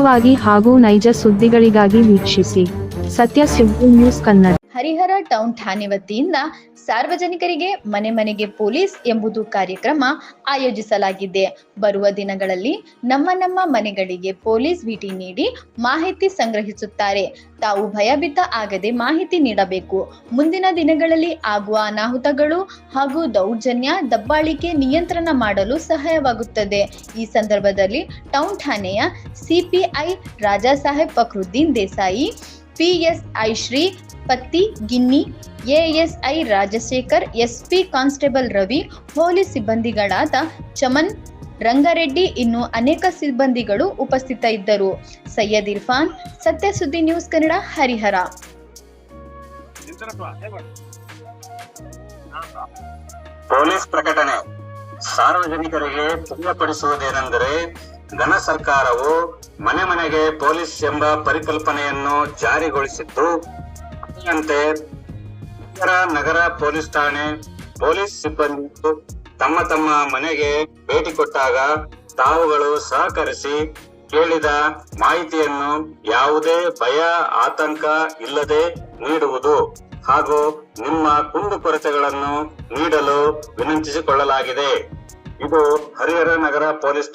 ವಾಗಿ ಹಾಗೂ ನೈಜ ಸುದ್ದಿಗಳಿಗಾಗಿ ವೀಕ್ಷಿಸಿ. ಸತ್ಯ ಸುದ್ದಿ ನ್ಯೂಸ್ ಕನ್ನಡ. ಟೌನ್ ಠಾಣೆ ವತಿಯಿಂದ ಸಾರ್ವಜನಿಕರಿಗೆ ಮನೆ ಮನೆಗೆ ಪೊಲೀಸ್ ಎಂಬುದು ಕಾರ್ಯಕ್ರಮ ಆಯೋಜಿಸಲಾಗಿದೆ. ಬರುವ ದಿನಗಳಲ್ಲಿ ನಮ್ಮ ನಮ್ಮ ಮನೆಗಳಿಗೆ ಪೊಲೀಸ್ ಭೇಟಿ ನೀಡಿ ಮಾಹಿತಿ ಸಂಗ್ರಹಿಸುತ್ತಾರೆ. ತಾವು ಭಯಭೀತ ಆಗದೆ ಮಾಹಿತಿ ನೀಡಬೇಕು. ಮುಂದಿನ ದಿನಗಳಲ್ಲಿ ಆಗುವ ಅನಾಹುತಗಳು ಹಾಗೂ ದೌರ್ಜನ್ಯ, ದಬ್ಬಾಳಿಕೆ ನಿಯಂತ್ರಣ ಮಾಡಲು ಸಹಾಯವಾಗುತ್ತದೆ. ಈ ಸಂದರ್ಭದಲ್ಲಿ ಟೌನ್ ಠಾಣೆಯ CPI Raja Saheb Fakruddin Desai PSI Shri Patti Ginni ASI Rajashekar SP constable Ravi, police ಸಿಬ್ಬಂದಿಗಳಾದ Chaman Rangareddy ಇನ್ನು ಅನೇಕ ಸಿಬ್ಬಂದಿಗಳು ಉಪಸ್ಥಿತ ಇದ್ದರು ಸೈಯದ್ ಇರ್ಫಾನ್ ಸತ್ಯ ಸುದ್ದಿ ನ್ಯೂಸ್ ಕನ್ನಡ, ಹರಿಹರ. ಪೊಲೀಸ್ ಪ್ರಕಟಣೆ. ಸಾರ್ವಜನಿಕರಿಗೆ ತಿಳಿಯಪಡಿಸುವುದೇನೆಂದರೆ ಘನ ಸರ್ಕಾರವು ಮನೆ ಮನೆಗೆ ಪೊಲೀಸ್ ಎಂಬ ಪರಿಕಲ್ಪನೆಯನ್ನು ಜಾರಿಗೊಳಿಸಿದ್ದು ಅದರಂತೆ ನಗರ ಪೊಲೀಸ್ ಠಾಣೆ, ಪೊಲೀಸ್ ಸಿಬ್ಬಂದಿ ತಮ್ಮ ತಮ್ಮ ಮನೆಗೆ ಭೇಟಿ ಕೊಟ್ಟಾಗ ತಾವುಗಳು ಸಹಕರಿಸಿ ಕೇಳಿದ ಮಾಹಿತಿಯನ್ನು ಯಾವುದೇ ಭಯ, ಆತಂಕ ಇಲ್ಲದೆ ನೀಡುವುದು ಹಾಗೂ ನಿಮ್ಮ ಕುಂದುಕೊರತೆಗಳನ್ನು ನೀಡಲು ವಿನಂತಿಸಿಕೊಳ್ಳಲಾಗಿದೆ. ಇದು ಹರಿಹರ ನಗರ ಪೊಲೀಸ್